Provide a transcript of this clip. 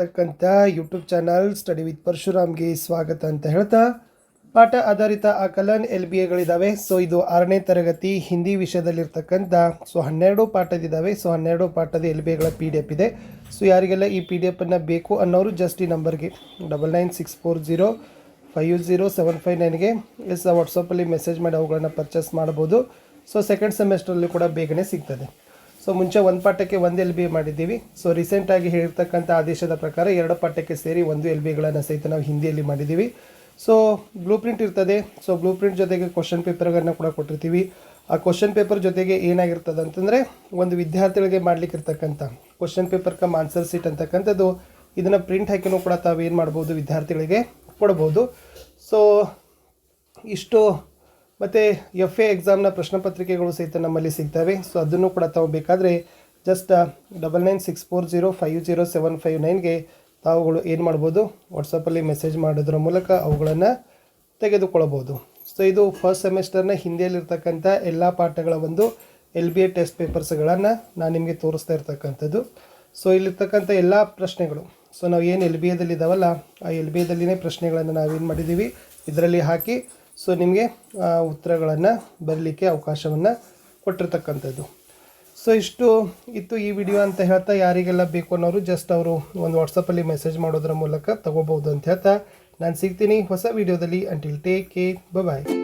ತಕ್ಕಂಥ YouTube channel study with ಪರಶುರಾಮ್ಗೆ ಸ್ವಾಗತ ಅಂತ ಹೇಳ್ತಾ, ಪಾಠ ಆಧಾರಿತ ಆಕಲನ್ ಎಲ್ ಬಿ ಎಗಳಿದ್ದಾವೆ ಸೊ ಇದು ಆರನೇ ತರಗತಿ ಹಿಂದಿ ವಿಷಯದಲ್ಲಿರ್ತಕ್ಕಂಥ ಸೊ ಹನ್ನೆರಡು ಪಾಠದಿದ್ದಾವೆ ಸೊ ಹನ್ನೆರಡು ಪಾಠದ ಎಲ್ ಬಿ ಎಗಳ ಪಿ ಡಿ ಎಫ್ ಇದೆ. ಸೊ ಯಾರಿಗೆಲ್ಲ ಈ ಪಿ ಡಿ ಎಫನ್ನು ಬೇಕು ಅನ್ನೋರು ಜಸ್ಟ್ ಈ ನಂಬರ್ಗೆ double nine six four zero five zero seven five ನೈನ್ಗೆ ಎಸ್ ವಾಟ್ಸಪ್ಪಲ್ಲಿ ಮೆಸೇಜ್ ಮಾಡಿ ಅವುಗಳನ್ನು ಪರ್ಚೇಸ್ ಮಾಡ್ಬೋದು ಸೊ ಸೆಕೆಂಡ್ ಸೆಮೆಸ್ಟ್ರಲ್ಲಿ ಕೂಡ ಬೇಗನೆ ಸಿಗ್ತದೆ. ಸೊ ಮುಂಚೆ ಒಂದು ಪಾಠಕ್ಕೆ ಒಂದು ಎಲ್ ಬಿ ಮಾಡಿದ್ದೀವಿ. ಸೊ ರೀಸೆಂಟಾಗಿ ಹೇಳಿರ್ತಕ್ಕಂಥ ಆದೇಶದ ಪ್ರಕಾರ ಎರಡು ಪಾಠಕ್ಕೆ ಸೇರಿ ಒಂದು ಎಲ್ ಬಿಗಳನ್ನು ಸಹಿತ ನಾವು ಹಿಂದಿಯಲ್ಲಿ ಮಾಡಿದ್ದೀವಿ. ಸೊ ಬ್ಲೂ ಪ್ರಿಂಟ್ ಇರ್ತದೆ. ಸೊ ಬ್ಲೂ ಪ್ರಿಂಟ್ ಜೊತೆಗೆ ಕ್ವಶನ್ ಪೇಪರ್ಗಳನ್ನ ಕೂಡ ಕೊಟ್ಟಿರ್ತೀವಿ. ಆ ಕ್ವಶನ್ ಪೇಪರ್ ಜೊತೆಗೆ ಏನಾಗಿರ್ತದೆ ಅಂತಂದರೆ, ಒಂದು ವಿದ್ಯಾರ್ಥಿಗಳಿಗೆ ಮಾಡ್ಲಿಕ್ಕೆ ಇರ್ತಕ್ಕಂಥ question paper cum answer sheet ಅಂತಕ್ಕಂಥದ್ದು, ಇದನ್ನು ಪ್ರಿಂಟ್ ಹಾಕಿನೂ ಕೂಡ ತಾವು ಏನು ಮಾಡ್ಬೋದು, ವಿದ್ಯಾರ್ಥಿಗಳಿಗೆ ಕೊಡ್ಬೋದು. ಸೊ ಇಷ್ಟು ಮತ್ತು ಎಫ್ ಎ ಎಕ್ಸಾಮ್ನ ಪ್ರಶ್ನೆ ಪತ್ರಿಕೆಗಳು ಸಹಿತ ನಮ್ಮಲ್ಲಿ ಸಿಗ್ತವೆ. ಸೊ ಅದನ್ನು ಕೂಡ ತಗೋಬೇಕಾದ್ರೆ ಬೇಕಾದರೆ just double nine six four zero five zero seven five ನೈನ್ಗೆ ತಾವುಗಳು ಏನು ಮಾಡ್ಬೋದು? ವಾಟ್ಸಪ್ಪಲ್ಲಿ ಮೆಸೇಜ್ ಮಾಡೋದ್ರ ಮೂಲಕ ಅವುಗಳನ್ನು ತೆಗೆದುಕೊಳ್ಳಬಹುದು. ಸೊ ಇದು ಫಸ್ಟ್ ಸೆಮಿಸ್ಟರ್ನ ಹಿಂದಿಯಲ್ಲಿರ್ತಕ್ಕಂಥ ಎಲ್ಲ ಪಾಠಗಳ ಒಂದು ಎಲ್ ಬಿ ಎ ಟೆಸ್ಟ್ ಪೇಪರ್ಸ್ಗಳನ್ನು ನಾನು ನಿಮಗೆ ತೋರಿಸ್ತಾ ಇರ್ತಕ್ಕಂಥದ್ದು. ಸೊ ಇಲ್ಲಿರ್ತಕ್ಕಂಥ ಎಲ್ಲ ಪ್ರಶ್ನೆಗಳು. ಸೊ ನಾವು ಏನು ಎಲ್ ಬಿ ಎದಲ್ಲಿದ್ದಾವಲ್ಲ ಆ ಎಲ್ ಬಿ ಎದಲ್ಲಿನೇ ಪ್ರಶ್ನೆಗಳನ್ನು ನಾವೇನು ಮಾಡಿದ್ದೀವಿ ಇದರಲ್ಲಿ ಹಾಕಿ ಸೊ ನಿಮಗೆ ಉತ್ತರಗಳನ್ನು ಬರಲಿಕ್ಕೆ ಅವಕಾಶವನ್ನು ಕೊಟ್ಟಿರ್ತಕ್ಕಂಥದ್ದು. ಸೊ ಇಷ್ಟು, ಇತ್ತು ಈ ವಿಡಿಯೋ ಅಂತ ಹೇಳ್ತಾ ಯಾರಿಗೆಲ್ಲ ಬೇಕು ಅನ್ನೋರು ಜಸ್ಟ್ ಅವರು ಒಂದು ವಾಟ್ಸಪ್ಪಲ್ಲಿ ಮೆಸೇಜ್ ಮಾಡೋದ್ರ ಮೂಲಕ ತಗೋಬೋದು ಅಂತ ಹೇಳ್ತಾ ನಾನು ಸಿಗ್ತೀನಿ ಹೊಸ ವಿಡಿಯೋದಲ್ಲಿ ಅಂಟಿಲ್ ಟೇಕ್ ಕೇರ್ ಬಾಯ್